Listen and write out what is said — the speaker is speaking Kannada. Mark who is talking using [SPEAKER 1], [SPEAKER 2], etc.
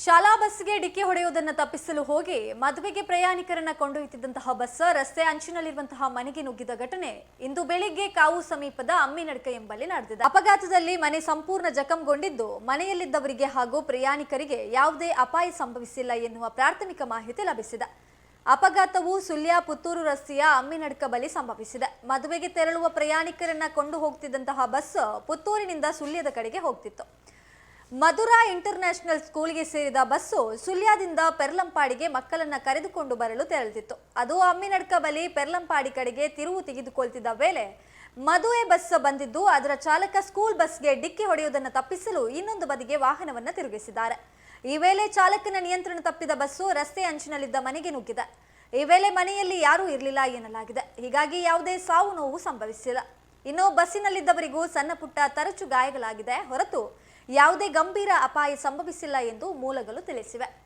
[SPEAKER 1] ಶಾಲಾ ಬಸ್ಗೆ ಡಿಕ್ಕಿ ಹೊಡೆಯುವುದನ್ನು ತಪ್ಪಿಸಲು ಹೋಗಿ ಮದುವೆಗೆ ಪ್ರಯಾಣಿಕರನ್ನ ಕೊಂಡೊಯ್ಯುತ್ತಿದ್ದಂತಹ ಬಸ್ ರಸ್ತೆ ಅಂಚಿನಲ್ಲಿರುವಂತಹ ಮನೆಗೆ ನುಗ್ಗಿದ ಘಟನೆ. ಇಂದು ಬೆಳಿಗ್ಗೆ ಕಾವು ಸಮೀಪದ ಅಮ್ಮಿನಡ್ಕ ಎಂಬಲ್ಲಿ ನಡೆದಿದೆ. ಅಪಘಾತದಲ್ಲಿ ಮನೆ ಸಂಪೂರ್ಣ ಜಖಂಗೊಂಡಿದ್ದು, ಮನೆಯಲ್ಲಿದ್ದವರಿಗೆ ಹಾಗೂ ಪ್ರಯಾಣಿಕರಿಗೆ ಯಾವುದೇ ಅಪಾಯ ಸಂಭವಿಸಿಲ್ಲ ಎನ್ನುವ ಪ್ರಾಥಮಿಕ ಮಾಹಿತಿ ಲಭಿಸಿದೆ. ಅಪಘಾತವು ಸುಳ್ಯ ಪುತ್ತೂರು ರಸ್ತೆಯ ಅಮ್ಮಿನಡ್ಕ ಬಳಿ ಸಂಭವಿಸಿದೆ. ಮದುವೆಗೆ ತೆರಳುವ ಪ್ರಯಾಣಿಕರನ್ನ ಕೊಂಡು ಹೋಗ್ತಿದ್ದಂತಹ ಬಸ್ ಪುತ್ತೂರಿನಿಂದ ಸುಳ್ಯದ ಕಡೆಗೆ ಹೋಗ್ತಿತ್ತು. ಮಧುರಾ ಇಂಟರ್ನ್ಯಾಷನಲ್ ಸ್ಕೂಲ್ಗೆ ಸೇರಿದ ಬಸ್ಸು ಸುಳ್ಯದಿಂದ ಪೆರ್ಲಂಪಾಡಿಗೆ ಮಕ್ಕಳನ್ನ ಕರೆದುಕೊಂಡು ಬರಲು ತೆರಳುತ್ತಿತ್ತು ಅದು ಅಮ್ಮಿನಡ್ಕ ಬಳಿ ಪೆರ್ಲಂಪಾಡಿ ಕಡೆಗೆ ತಿರುವು ತೆಗೆದುಕೊಳ್ತಿದ್ದ ವೇಳೆ ಮದುವೆ ಬಸ್ ಬಂದಿದ್ದು, ಅದರ ಚಾಲಕ ಸ್ಕೂಲ್ ಬಸ್ಗೆ ಡಿಕ್ಕಿ ಹೊಡೆಯುವುದನ್ನು ತಪ್ಪಿಸಲು ಇನ್ನೊಂದು ಬದಿಗೆ ವಾಹನವನ್ನು ತಿರುಗಿಸಿದ್ದಾರೆ. ಈ ವೇಳೆ ಚಾಲಕನ ನಿಯಂತ್ರಣ ತಪ್ಪಿದ ಬಸ್ಸು ರಸ್ತೆ ಅಂಚಿನಲ್ಲಿದ್ದ ಮನೆಗೆ ನುಗ್ಗಿದೆ. ಈ ವೇಳೆ ಮನೆಯಲ್ಲಿ ಯಾರೂ ಇರಲಿಲ್ಲ ಎನ್ನಲಾಗಿದೆ. ಹೀಗಾಗಿ ಯಾವುದೇ ಸಾವು ನೋವು ಸಂಭವಿಸಿಲ್ಲ. ಇನ್ನು ಬಸ್ಸಿನಲ್ಲಿದ್ದವರಿಗೂ ಸಣ್ಣ ಪುಟ್ಟ ತರಚು ಗಾಯಗಳಾಗಿದೆ. ಹೊರತು ಯಾವುದೇ ಗಂಭೀರ ಅಪಾಯ ಸಂಭವಿಸಿಲ್ಲ ಎಂದು ಮೂಲಗಳು ತಿಳಿಸಿವೆ.